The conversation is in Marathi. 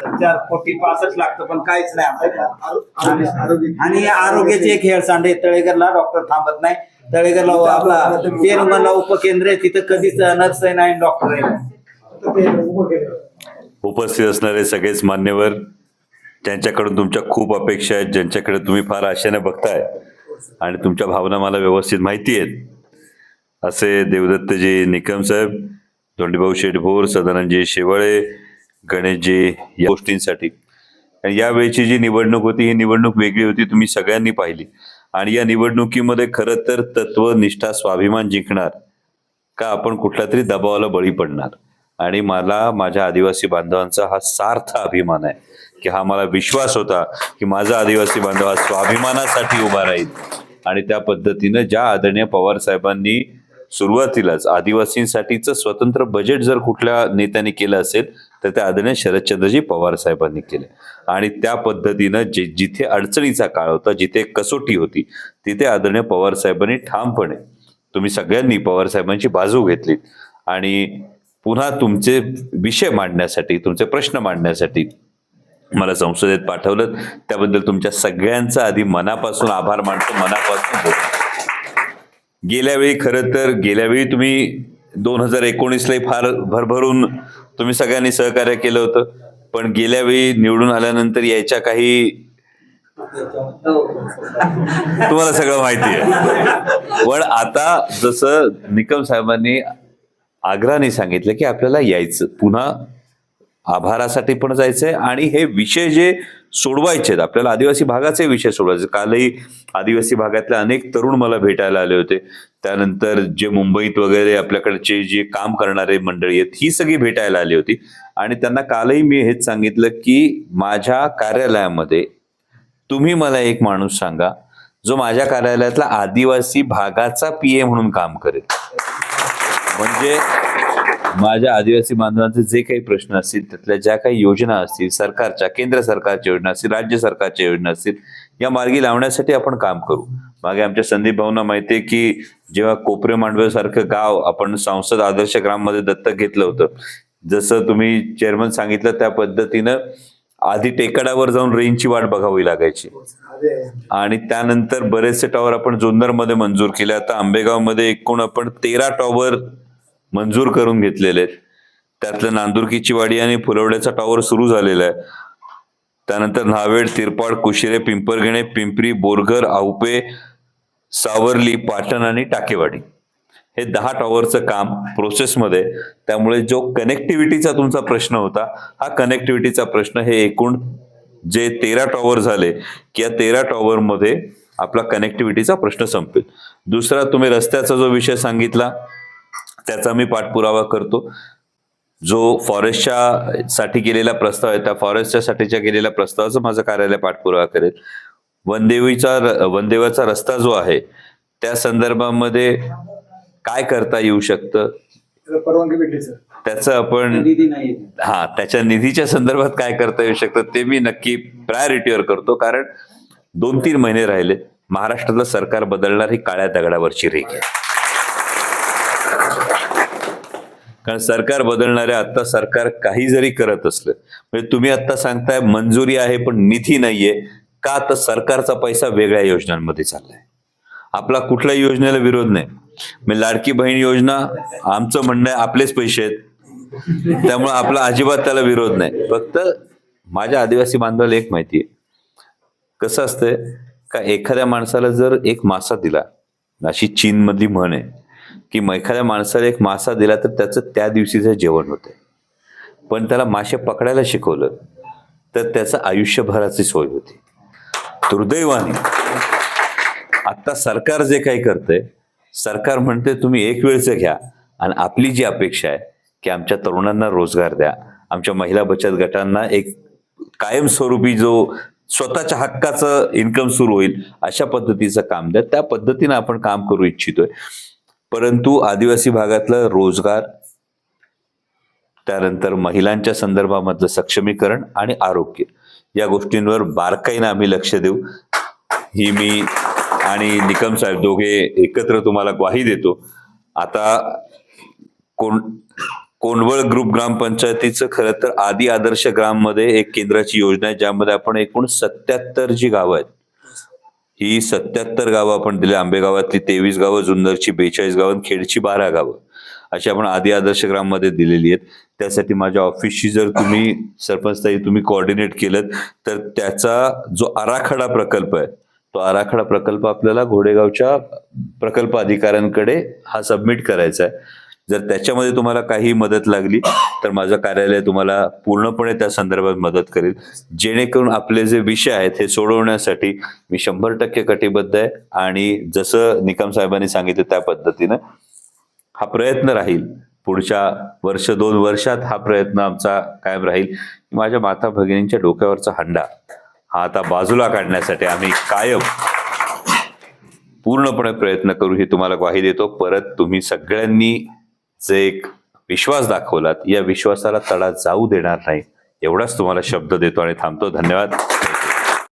चार कोटी पासष्ट लागतं पण काहीच नाही आणि आरोग्याचे एक हेळसांडे तळेगरला डॉक्टर थांबत नाही. तळेगरला आपला पेरमला उपकेंद्र आहे तिथं कधीच नर्स आहे नाही डॉक्टर आहे. उपस्थित असणारे सगळेच मान्यवर ज्यांच्याकडून तुमच्या खूप अपेक्षा आहेत ज्यांच्याकडे तुम्ही फार आशेने बघताय आणि तुमच्या भावना मला व्यवस्थित माहिती आहेत. असे देवदत्तजी निकम साहेब धोंडीभाऊ शेठभोर सदानंदजी शेवाळे गणेशजी या गोष्टींसाठी. यावेळीची जी निवडणूक होती ही निवडणूक वेगळी होती तुम्ही सगळ्यांनी पाहिली. आणि या निवडणुकीमध्ये खरं तर तत्व निष्ठा स्वाभिमान जिंकणार का आपण कुठल्या तरी दबावाला बळी पडणार? आणि मला माझ्या आदिवासी बांधवांचा हा सार्थ अभिमान आहे की हा मला विश्वास होता की माझा आदिवासी बांधव हा स्वाभिमानासाठी उभा राहील. आणि त्या पद्धतीनं ज्या आदरणीय पवार साहेबांनी सुरुवातीलाच आदिवासींसाठीचं स्वतंत्र बजेट जर कुठल्या नेत्याने केलं असेल तर त्या आदरणीय शरदचंद्रजी पवार साहेबांनी केले. आणि त्या पद्धतीनं जे जिथे अडचणीचा काळ होता जिथे कसोटी होती तिथे आदरणीय पवार साहेबांनी ठामपणे तुम्ही सगळ्यांनी पवार साहेबांची बाजू घेतली. आणि पुन्हा तुमचे विषय मांडण्यासाठी तुमचे प्रश्न मांडण्यासाठी मला संसदेत पाठवलं त्याबद्दल तुमच्या सगळ्यांचा आधी मनापासून आभार मानतो मनापासून गेल्यावेळी खरं तर गेल्यावेळी तुम्ही दोन हजार एकोणीसलाही फार भरभरून तुम्ही सगळ्यांनी सहकार्य केलं होतं. पण गेल्या वेळी निवडून आल्यानंतर यायच्या काही तुम्हाला सगळं माहिती आहे. पण आता जसं निकम साहेबांनी आग्रहाने सांगितलं की आपल्याला यायचं. पुन्हा आभारासाठी पण जायचंय. आणि हे विषय जे सोडवायचे आपल्याला आदिवासी भागाचे विषय सोडवायचे. कालही आदिवासी भागातले अनेक तरुण मला भेटायला आले होते. त्यानंतर जे मुंबईत वगैरे आपल्याकडचे जे काम करणारे मंडळी आहेत ही सगळी भेटायला आली होती. आणि त्यांना कालही मी हेच सांगितलं की माझ्या कार्यालयामध्ये तुम्ही मला एक माणूस सांगा जो माझ्या कार्यालयातला आदिवासी भागाचा पीए म्हणून काम करेल. म्हणजे माझ्या आदिवासी बांधवांचे जे काही प्रश्न असतील त्यातल्या ज्या काही योजना असतील सरकारच्या केंद्र सरकारच्या योजना असतील राज्य सरकारच्या योजना असतील या मार्गी लावण्यासाठी आपण काम करू. मागे आमच्या संदीप भाऊना माहिती आहे की जेव्हा कोपरे मांडवे सारखं गाव आपण संसद आदर्श ग्राममध्ये दत्तक घेतलं होतं. जसं तुम्ही चेअरमन सांगितलं त्या पद्धतीनं आधी टेकडावर जाऊन रेंजची वाट बघावी लागायची. आणि त्यानंतर बरेचसे टॉवर आपण जुन्नरमध्ये मंजूर केले. आता आंबेगावमध्ये एकूण आपण तेरा टॉवर मंजूर करून घेतलेले आहेत. त्यातलं नांदुरकीची वाडी आणि फुलवड्याचा टॉवर सुरू झालेला आहे. त्यानंतर नावेड तिरपाड कुशिरे पिंपरगिणे पिंपरी बोरघर आउपे सावरली पाटण आणि टाकेवाडी. हे दहा टॉवरचं काम प्रोसेसमध्ये त्यामुळे जो कनेक्टिव्हिटीचा तुमचा प्रश्न होता हा कनेक्टिव्हिटीचा प्रश्न हे एकूण जे तेरा टॉवर झाले की या तेरा टॉवरमध्ये आपला कनेक्टिव्हिटीचा प्रश्न संपेल. दुसरा तुम्ही रस्त्याचा जो विषय सांगितला त्याचा मी पाठपुरावा करतो. जो फॉरेस्टच्या साठी केलेला प्रस्ताव आहे त्या फॉरेस्टच्या साठीच्या केलेल्या प्रस्तावाचा माझं कार्यालय पाठपुरावा करेल. वनदेवीचा वनदेवाचा रस्ता जो आहे त्या संदर्भामध्ये काय करता येऊ शकतं? परवानगी भेटली सर. त्याचं आपण हा त्याच्या निधीच्या संदर्भात काय करता येऊ शकतं ते मी नक्की प्रायोरिटीवर करतो. कारण दोन तीन महिने राहिले महाराष्ट्रातलं सरकार बदलणार ही काळ्या दगडावरची रेख आहे. कारण सरकार बदलणारे आता सरकार काही जरी करत असलं म्हणजे तुम्ही आता सांगताय मंजुरी आहे पण निधी नाहीये का तर सरकारचा पैसा वेगळ्या योजनांमध्ये चाललाय? आपला कुठल्या योजनेला विरोध नाही. म्हणजे लाडकी बहीण योजना आमचं म्हणणं आहे आपलेच पैसे आहेत. त्यामुळे आपला अजिबात त्याला विरोध नाही. फक्त माझ्या आदिवासी बांधवाला एक माहिती आहे. कसं असतंय का एखाद्या माणसाला जर एक मासा दिला अशी चीन मधली म्हण आहे की मग एखाद्या माणसाला एक मासा दिला तर त्याचं त्या दिवशीचं जेवण होते. पण त्याला मासे पकडायला शिकवलं तर त्याचं आयुष्यभराची सोय होती. दुर्दैवाने. आता सरकार जे काही करतंय सरकार म्हणते तुम्ही एक वेळचं घ्या आणि आपली जी अपेक्षा आहे की आमच्या तरुणांना रोजगार द्या. आमच्या महिला बचत गटांना एक कायमस्वरूपी जो स्वतःच्या हक्काचं इन्कम सुरू होईल अशा पद्धतीचं काम द्या. त्या पद्धतीनं आपण काम करू इच्छितोय. परंतु आदिवासी भागातलं रोजगार त्यानंतर महिलांच्या संदर्भामधलं सक्षमीकरण आणि आरोग्य या गोष्टींवर बारकाईनं आम्ही लक्ष देऊ. ही मी आणि निकम साहेब दोघे एकत्र तुम्हाला ग्वाही देतो. आता कोण कोंडवळ ग्रुप ग्रामपंचायतीचं खरं तर आदी आदर्श ग्राममध्ये एक केंद्राची योजना आहे ज्यामध्ये आपण एकूण सत्याहत्तर जी गावं आहेत. ही सत्याहत्तर गावं आपण दिली आंबेगावातली तेवीस गावं जुन्नरची बेचाळीस गावं खेडची बारा गावं. अशी आपण आदी आदर्श ग्राममध्ये दिलेली आहेत. त्यासाठी माझ्या ऑफिसशी जर तुम्ही सरपंचताई तुम्ही कोऑर्डिनेट केलं तर त्याचा जो आराखडा प्रकल्प आहे तो आराखडा प्रकल्प आपल्याला घोडेगावच्या प्रकल्प अधिकाऱ्यांकडे हा सबमिट करायचा आहे. जर त्याच्यामध्ये तुम्हाला काही मदत लागली तर माझं कार्यालय तुम्हाला पूर्णपणे त्या संदर्भात मदत करेल. जेणेकरून आपले जे विषय आहेत हे सोडवण्यासाठी मी शंभर टक्के कटिबद्ध आहे आणि जसं निकम साहेबांनी सांगितलं त्या पद्धतीनं हा प्रयत्न राहील. पुढच्या वर्ष दोन वर्षात हा प्रयत्न आमचा कायम राहील. माझ्या माता भगिनींच्या डोक्यावरचा हंडा हा आता बाजूला काढण्यासाठी आम्ही कायम पूर्णपणे प्रयत्न करू ही तुम्हाला ग्वाही देतो. परत तुम्ही सगळ्यांनी जे एक विश्वास दाखवलात या विश्वासाला तडा जाऊ देणार नाही. एवढाच तुम्हाला शब्द देतो आणि थांबतो. धन्यवाद.